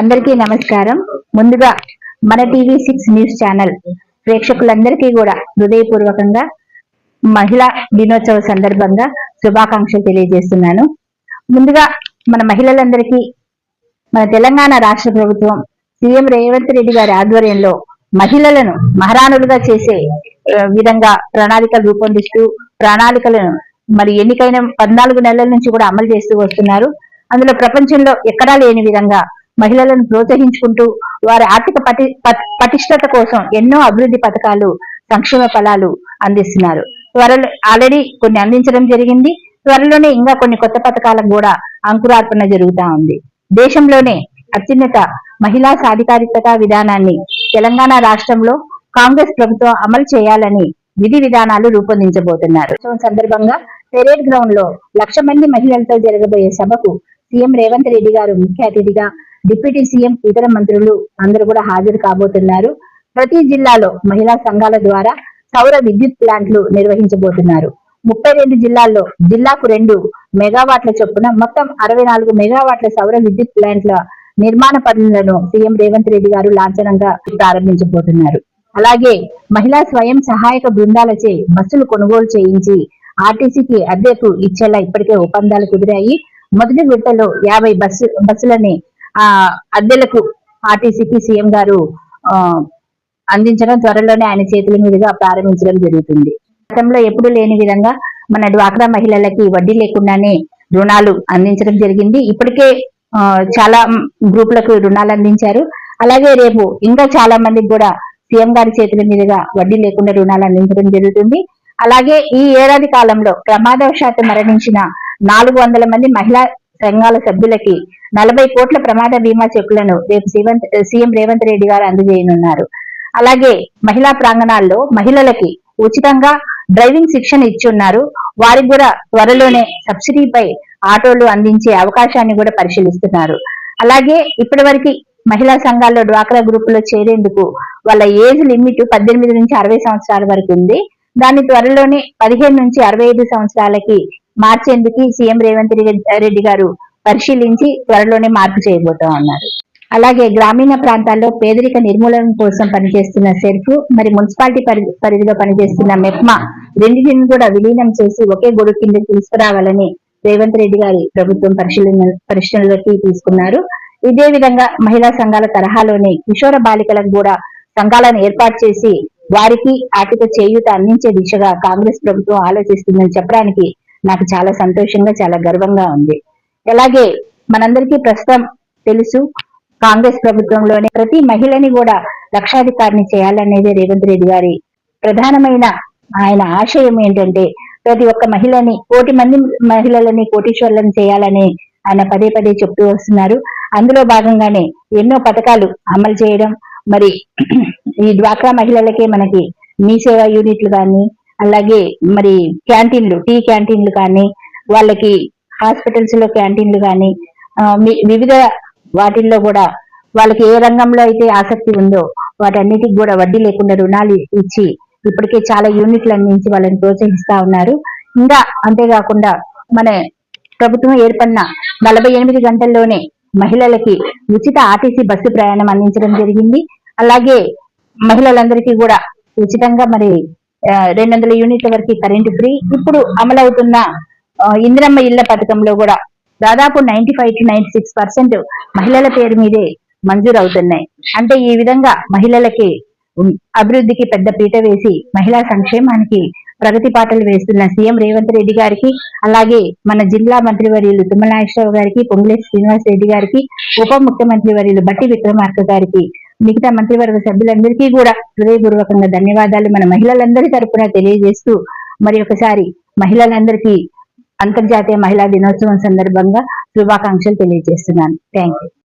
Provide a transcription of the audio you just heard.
అందరికీ నమస్కారం. ముందుగా మన టీవీ సిక్స్ న్యూస్ ఛానల్ ప్రేక్షకులందరికీ కూడా హృదయపూర్వకంగా మహిళా దినోత్సవ సందర్భంగా శుభాకాంక్షలు తెలియజేస్తున్నాను. ముందుగా మన మహిళలందరికీ మన తెలంగాణ రాష్ట్ర ప్రభుత్వం సీఎం రేవంత్ రెడ్డి గారి ఆధ్వర్యంలో మహిళలను మహారాణులుగా చేసే విధంగా ప్రణాళికలు రూపొందిస్తూ ప్రణాళికలను మరి ఎన్నికైన పద్నాలుగు నెలల నుంచి కూడా అమలు చేస్తూ వస్తున్నారు. అందులో ప్రపంచంలో ఎక్కడా లేని విధంగా మహిళలను ప్రోత్సహించుకుంటూ వారి ఆర్థిక పటి పటిష్టత కోసం ఎన్నో అభివృద్ధి పథకాలు సంక్షేమ ఫలాలు అందిస్తున్నారు. త్వరలో ఆల్రెడీ కొన్ని అందించడం జరిగింది. త్వరలోనే ఇంకా కొన్ని కొత్త పథకాలకు కూడా అంకురార్పణ జరుగుతా ఉంది. దేశంలోనే అత్యున్నత మహిళా సాధికారికత విధానాన్ని తెలంగాణ రాష్ట్రంలో కాంగ్రెస్ ప్రభుత్వం అమలు చేయాలని విధి విధానాలు రూపొందించబోతున్నారు. సందర్భంగా పెరేడ్ గ్రౌండ్లో లక్ష మంది మహిళలతో జరగబోయే సభకు సీఎం రేవంత్ రెడ్డి గారు ముఖ్య అతిథిగా డిప్యూటీ సీఎం ఇతర మంత్రులు అందరూ కూడా హాజరు కాబోతున్నారు. ప్రతి జిల్లాలో మహిళా సంఘాల ద్వారా సౌర విద్యుత్ ప్లాంట్లు నిర్వహించబోతున్నారు. ముప్పై రెండు జిల్లాల్లో జిల్లాకు రెండు మెగావాట్ల చొప్పున మొత్తం అరవై నాలుగు మెగావాట్ల సౌర విద్యుత్ ప్లాంట్ల నిర్మాణ పనులను సీఎం రేవంత్ రెడ్డి గారు లాంఛనంగా ప్రారంభించబోతున్నారు. అలాగే మహిళా స్వయం సహాయక బృందాలచే బస్సులు కొనుగోలు చేయించి ఆర్టీసీకి అద్దెకు ఇచ్చేలా ఇప్పటికే ఒప్పందాలు కుదిరాయి. మొదటి విడతలో యాభై బస్సు బస్సులని ఆ అద్దెలకు ఆర్టీసీకి సీఎం గారు ఆ అందించడం త్వరలోనే ఆయన చేతుల మీదుగా ప్రారంభించడం జరుగుతుంది. గతంలో ఎప్పుడు లేని విధంగా మన డ్వాక్రా మహిళలకి వడ్డీ లేకుండానే రుణాలు అందించడం జరిగింది. ఇప్పటికే ఆ, చాలా గ్రూపులకు రుణాలు అందించారు. అలాగే రేపు ఇంకా చాలా మందికి కూడా సీఎం గారి చేతుల మీదుగా వడ్డీ లేకుండా రుణాలు అందించడం జరుగుతుంది. అలాగే ఈ ఏడాది కాలంలో ప్రమాదవశాత్తు మరణించిన నాలుగు వందల మంది మహిళా సంఘాల సభ్యులకి నలభై కోట్ల ప్రమాద బీమా చెక్కులను రేపు సీఎం రేవంత్ రెడ్డి గారు అందజేయనున్నారు. అలాగే మహిళా ప్రాంగణాల్లో మహిళలకి ఉచితంగా డ్రైవింగ్ శిక్షణ ఇచ్చున్నారు. వారికి కూడా త్వరలోనే సబ్సిడీపై ఆటోలు అందించే అవకాశాన్ని కూడా పరిశీలిస్తున్నారు. అలాగే ఇప్పటి మహిళా సంఘాల్లో డ్వాక్రా గ్రూప్లో చేరేందుకు వాళ్ళ ఏజ్ లిమిట్ పద్దెనిమిది నుంచి అరవై సంవత్సరాల వరకు ఉంది. దాన్ని త్వరలోనే పదిహేను నుంచి అరవై ఐదు సంవత్సరాలకి మార్చేందుకు సీఎం రేవంత్ రెడ్డి- గారు పరిశీలించి త్వరలోనే మార్పు చేయబోతా ఉన్నారు. అలాగే గ్రామీణ ప్రాంతాల్లో పేదరిక నిర్మూలన కోసం పనిచేస్తున్న సెర్ఫ్ మరి మున్సిపాలిటీ పరిధిలో పనిచేస్తున్న మెప్మా రెండింటిని కూడా విలీనం చేసి ఒకే గొడుగు కింద తీసుకురావాలని రేవంత్ రెడ్డి గారి ప్రభుత్వం పరిశీలన పరిశీలనలోకి తీసుకున్నారు. ఇదే విధంగా మహిళా సంఘాల తరహాలోనే కిషోర బాలికలకు కూడా సంఘాలను ఏర్పాటు చేసి వారికి ఆర్థిక చేయూత అందించే దిశగా కాంగ్రెస్ ప్రభుత్వం ఆలోచిస్తుందని చెప్పడానికి నాకు చాలా సంతోషంగా చాలా గర్వంగా ఉంది. అలాగే మనందరికీ ప్రస్తుతం తెలుసు కాంగ్రెస్ ప్రభుత్వంలోనే ప్రతి మహిళని కూడా లక్షాధికారిని చేయాలనేది రేవంత్ రెడ్డి గారి ప్రధానమైన ఆయన ఆశయం ఏంటంటే ప్రతి ఒక్క మహిళని కోటి మంది మహిళలని కోటీశ్వర్లను చేయాలని ఆయన పదే పదే చెప్తూ వస్తున్నారు. అందులో భాగంగానే ఎన్నో పథకాలు అమలు చేయడం మరి ఈ డ్వాక్రా మహిళలకే మనకి మీ సేవా యూనిట్లు కానీ అలాగే మరి క్యాంటీన్లు టీ క్యాంటీన్లు కానీ వాళ్ళకి హాస్పిటల్స్లో క్యాంటీన్లు కానీ వివిధ వాటిల్లో కూడా వాళ్ళకి ఏ రంగంలో అయితే ఆసక్తి ఉందో వాటన్నిటికి కూడా వడ్డీ లేకుండా రుణాలు ఇచ్చి ఇప్పటికే చాలా యూనిట్లు అందించి వాళ్ళని ప్రోత్సహిస్తా ఉన్నారు. ఇంకా అంతేకాకుండా మన ప్రభుత్వం ఏర్పడిన నలభై ఎనిమిది గంటల్లోనే మహిళలకి ఉచిత ఆర్టీసీ బస్సు ప్రయాణం అందించడం జరిగింది. అలాగే మహిళలందరికీ కూడా ఉచితంగా మరి రెండు వందల యూనిట్ల వరకు కరెంటు ఫ్రీ. ఇప్పుడు అమలవుతున్న ఇందిరమ్మ ఇళ్ళ పథకంలో కూడా దాదాపు ninety five to ninety six percent మహిళల పేరు మీదే మంజూరు అవుతున్నాయి అంటే ఈ విధంగా మహిళలకి అభివృద్ధికి పెద్ద పీట వేసి మహిళా సంక్షేమానికి ప్రగతి పాటలు వేస్తున్న సీఎం రేవంత్ రెడ్డి గారికి అలాగే మన జిల్లా మంత్రివర్యులు తుమ్మల నాగేశ్వరరావు గారికి పొంగులేటి శ్రీనివాస్ రెడ్డి గారికి ఉప ముఖ్యమంత్రి వర్యులు బట్టి విక్రమార్క గారికి మిగతా మంత్రివర్గ సభ్యులందరికీ కూడా హృదయపూర్వకంగా ధన్యవాదాలు. మన మహిళలందరి తరపున తెలియజేస్తూ మరి ఒకసారి మహిళలందరికీ అంతర్జాతీయ మహిళా దినోత్సవం సందర్భంగా శుభాకాంక్షలు తెలియజేస్తున్నాను. Thank you